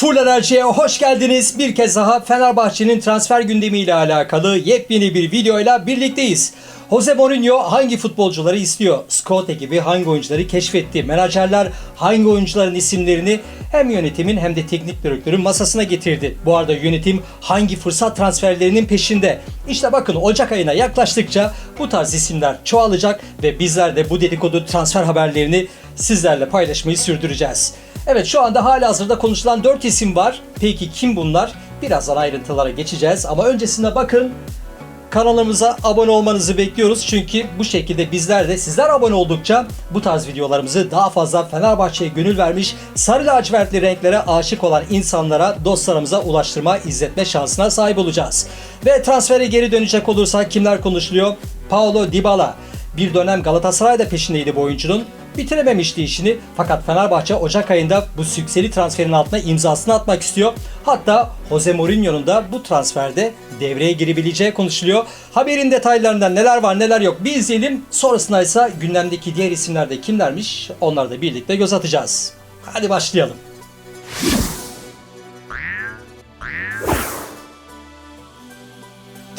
Full Enerji'ye hoş geldiniz. Bir kez daha Fenerbahçe'nin transfer gündemiyle alakalı yepyeni bir videoyla birlikteyiz. Jose Mourinho hangi futbolcuları istiyor? Scout ekibi hangi oyuncuları keşfetti? Menajerler hangi oyuncuların isimlerini hem yönetimin hem de teknik direktörün masasına getirdi? Bu arada yönetim hangi fırsat transferlerinin peşinde? İşte bakın Ocak ayına yaklaştıkça bu tarz isimler çoğalacak ve bizler de bu dedikodu transfer haberlerini sizlerle paylaşmayı sürdüreceğiz. Evet şu anda hala hazırda konuşulan 4 isim var. Peki kim bunlar? Birazdan ayrıntılara geçeceğiz ama öncesinde bakın kanalımıza abone olmanızı bekliyoruz. Çünkü bu şekilde bizler de sizler abone oldukça bu tarz videolarımızı daha fazla Fenerbahçe'ye gönül vermiş, sarı lacivertli renklere aşık olan insanlara, dostlarımıza ulaştırma, izletme şansına sahip olacağız. Ve transfere geri dönecek olursak kimler konuşuluyor? Paulo Dybala. Bir dönem Galatasaray'da peşindeydi bu oyuncunun. Bitirememişti işini fakat Fenerbahçe Ocak ayında bu sükseli transferin altına imzasını atmak istiyor. Hatta Jose Mourinho'nun da bu transferde devreye girebileceği konuşuluyor. Haberin detaylarında neler var neler yok bir izleyelim. Sonrasında ise gündemdeki diğer isimler de kimlermiş onları da birlikte göz atacağız. Hadi başlayalım.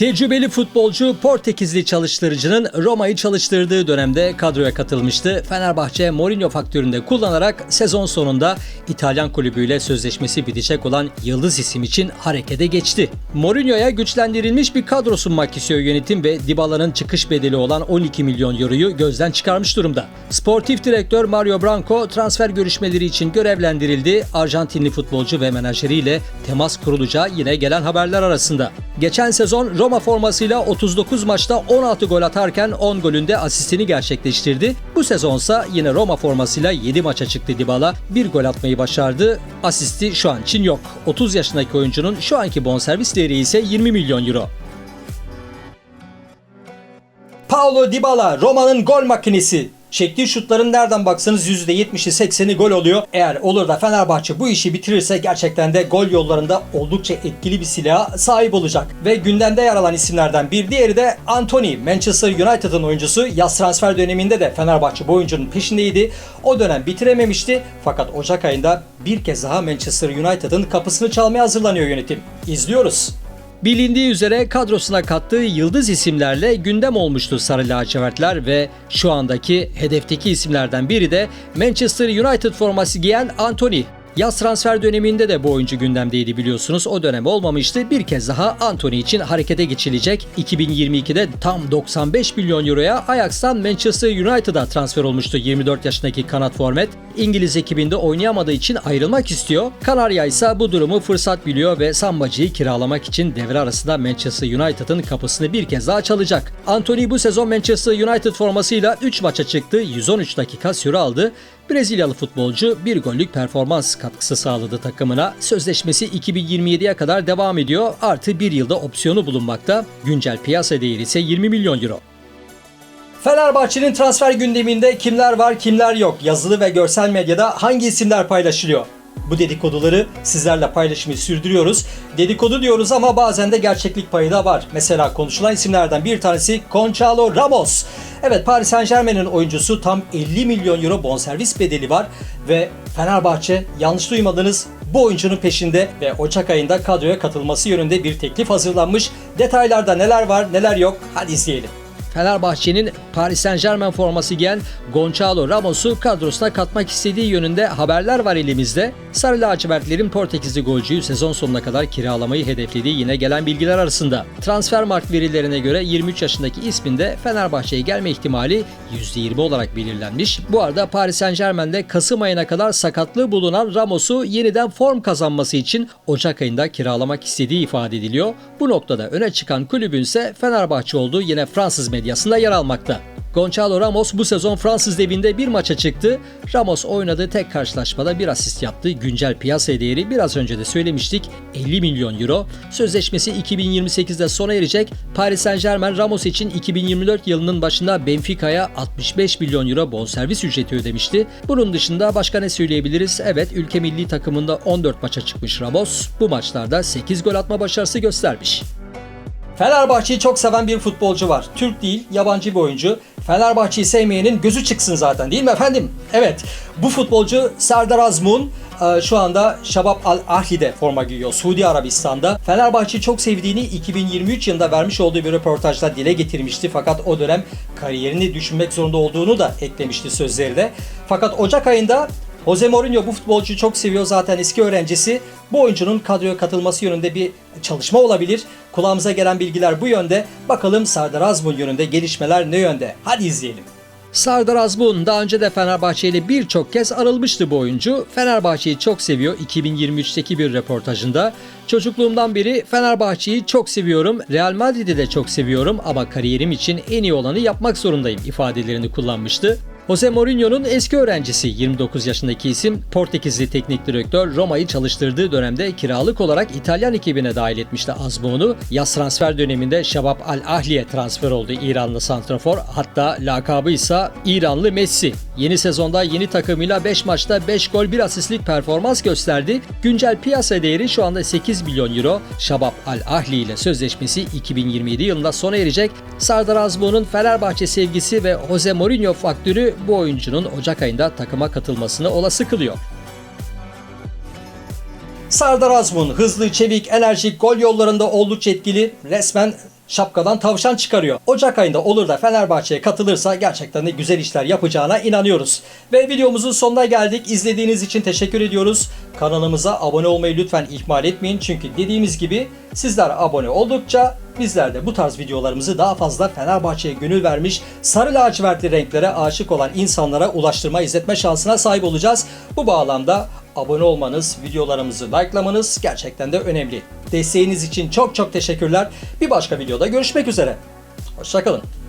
Tecrübeli futbolcu Portekizli çalıştırıcının Roma'yı çalıştırdığı dönemde kadroya katılmıştı. Fenerbahçe Mourinho faktöründe kullanarak sezon sonunda İtalyan kulübüyle sözleşmesi bitecek olan yıldız isim için harekete geçti. Mourinho'ya güçlendirilmiş bir kadro sunmak istiyor yönetim ve Dybala'nın çıkış bedeli olan 12 milyon euroyu gözden çıkarmış durumda. Sportif direktör Mario Branco transfer görüşmeleri için görevlendirildi. Arjantinli futbolcu ve menajeriyle temas kurulacağı yine gelen haberler arasında. Geçen sezon Roma formasıyla 39 maçta 16 gol atarken 10 golünde asistini gerçekleştirdi. Bu sezonsa yine Roma formasıyla 7 maça çıktı Dybala. Bir gol atmayı başardı. Asisti şu an için yok. 30 yaşındaki oyuncunun şu anki bonservis değeri ise 20 milyon euro. Paulo Dybala Roma'nın gol makinesi. Çektiği şutların nereden baksanız %70'i 80'i gol oluyor. Eğer olur da Fenerbahçe bu işi bitirirse gerçekten de gol yollarında oldukça etkili bir silaha sahip olacak. Ve gündemde yer alan isimlerden bir diğeri de Anthony. Manchester United'ın oyuncusu yaz transfer döneminde de Fenerbahçe bu oyuncunun peşindeydi. O dönem bitirememişti fakat Ocak ayında bir kez daha Manchester United'ın kapısını çalmaya hazırlanıyor yönetim. İzliyoruz. Bilindiği üzere kadrosuna kattığı yıldız isimlerle gündem olmuştu Sarı Lacivertler ve şu andaki hedefteki isimlerden biri de Manchester United forması giyen Anthony. Yaz transfer döneminde de bu oyuncu gündemdeydi biliyorsunuz. O dönem olmamıştı. Bir kez daha Anthony için harekete geçilecek. 2022'de tam 95 milyon euroya Ajax'tan Manchester United'a transfer olmuştu 24 yaşındaki kanat forvet. İngiliz ekibinde oynayamadığı için ayrılmak istiyor. Kanarya ise bu durumu fırsat biliyor ve Sambacı'yı kiralamak için devre arasında Manchester United'ın kapısını bir kez daha çalacak. Anthony bu sezon Manchester United formasıyla 3 maça çıktı, 113 dakika süre aldı. Brezilyalı futbolcu bir gollük performans katkısı sağladı takımına. Sözleşmesi 2027'ye kadar devam ediyor. Artı bir yılda opsiyonu bulunmakta. Güncel piyasa değeri ise 20 milyon euro. Fenerbahçe'nin transfer gündeminde kimler var kimler yok? Yazılı ve görsel medyada hangi isimler paylaşılıyor? Bu dedikoduları sizlerle paylaşmayı sürdürüyoruz. Dedikodu diyoruz ama bazen de gerçeklik payı da var. Mesela konuşulan isimlerden bir tanesi Gonçalo Ramos. Evet Paris Saint Germain'in oyuncusu tam 50 milyon euro bonservis bedeli var ve Fenerbahçe yanlış duymadınız bu oyuncunun peşinde ve Ocak ayında kadroya katılması yönünde bir teklif hazırlanmış. Detaylarda neler var neler yok hadi izleyelim. Fenerbahçe'nin Paris Saint Germain forması giyen Gonçalo Ramos'u kadrosuna katmak istediği yönünde haberler var elimizde. Sarı lacivertlerin Portekizli golcüyü sezon sonuna kadar kiralamayı hedeflediği yine gelen bilgiler arasında. Transfermarkt verilerine göre 23 yaşındaki ismin de Fenerbahçe'ye gelme ihtimali %20 olarak belirlenmiş. Bu arada Paris Saint Germain'de Kasım ayına kadar sakatlığı bulunan Ramos'u yeniden form kazanması için Ocak ayında kiralamak istediği ifade ediliyor. Bu noktada öne çıkan kulübün ise Fenerbahçe olduğu yine Fransız medyasında yer almakta. Gonçalo Ramos bu sezon Fransız devinde bir maça çıktı. Ramos oynadığı tek karşılaşmada bir asist yaptı. Güncel piyasa değeri biraz önce de söylemiştik 50 milyon euro. Sözleşmesi 2028'de sona erecek. Paris Saint Germain Ramos için 2024 yılının başında Benfica'ya 65 milyon euro bonservis ücreti ödemişti. Bunun dışında başka ne söyleyebiliriz? Evet ülke milli takımında 14 maça çıkmış Ramos. Bu maçlarda 8 gol atma başarısı göstermiş. Fenerbahçe'yi çok seven bir futbolcu var. Türk değil, yabancı bir oyuncu. Fenerbahçe'yi sevmeyenin gözü çıksın zaten değil mi efendim? Evet, bu futbolcu Serdar Azmun. e, şu anda Şabab Al Ahli'de forma giyiyor. Suudi Arabistan'da. Fenerbahçe'yi çok sevdiğini 2023 yılında vermiş olduğu bir röportajda dile getirmişti. Fakat o dönem kariyerini düşünmek zorunda olduğunu da eklemişti sözlerinde. Fakat Ocak ayında Jose Mourinho bu futbolcuyu çok seviyor zaten eski öğrencisi. Bu oyuncunun kadroya katılması yönünde bir çalışma olabilir. Kulağımıza gelen bilgiler bu yönde. Bakalım Serdar Azmun yönünde gelişmeler ne yönde? Hadi izleyelim. Sardar Azmun daha önce de Fenerbahçe ile birçok kez arılmıştı bu oyuncu. Fenerbahçe'yi çok seviyor 2023'teki bir röportajında. Çocukluğumdan beri Fenerbahçe'yi çok seviyorum, Real Madrid'i de çok seviyorum ama kariyerim için en iyi olanı yapmak zorundayım ifadelerini kullanmıştı. Jose Mourinho'nun eski öğrencisi 29 yaşındaki isim Portekizli teknik direktör Roma'yı çalıştırdığı dönemde kiralık olarak İtalyan ekibine dahil etmişti Azmoun'u. Yaz transfer döneminde Şabab Al Ahli'ye transfer oldu İranlı santrafor. Hatta lakabı ise İranlı Messi. Yeni sezonda yeni takımıyla 5 maçta 5 gol 1 asistlik performans gösterdi. Güncel piyasa değeri şu anda 8 milyon euro. Şabab Al Ahli ile sözleşmesi 2027 yılında sona erecek. Sardar Azmoun'un Fenerbahçe sevgisi ve Jose Mourinho faktörü bu oyuncunun Ocak ayında takıma katılmasını olası kılıyor. Sardar Azmun hızlı, çevik, enerjik, gol yollarında oldukça etkili. Resmen şapkadan tavşan çıkarıyor. Ocak ayında olur da Fenerbahçe'ye katılırsa gerçekten de güzel işler yapacağına inanıyoruz. Ve videomuzun sonuna geldik. İzlediğiniz için teşekkür ediyoruz. Kanalımıza abone olmayı lütfen ihmal etmeyin. Çünkü dediğimiz gibi sizler abone oldukça bizler de bu tarz videolarımızı daha fazla Fenerbahçe'ye gönül vermiş, sarı lacivertli renklere aşık olan insanlara ulaştırma, izletme şansına sahip olacağız. Bu bağlamda abone olmanız, videolarımızı likelamanız gerçekten de önemli. Desteğiniz için çok çok teşekkürler. Bir başka videoda görüşmek üzere. Hoşçakalın.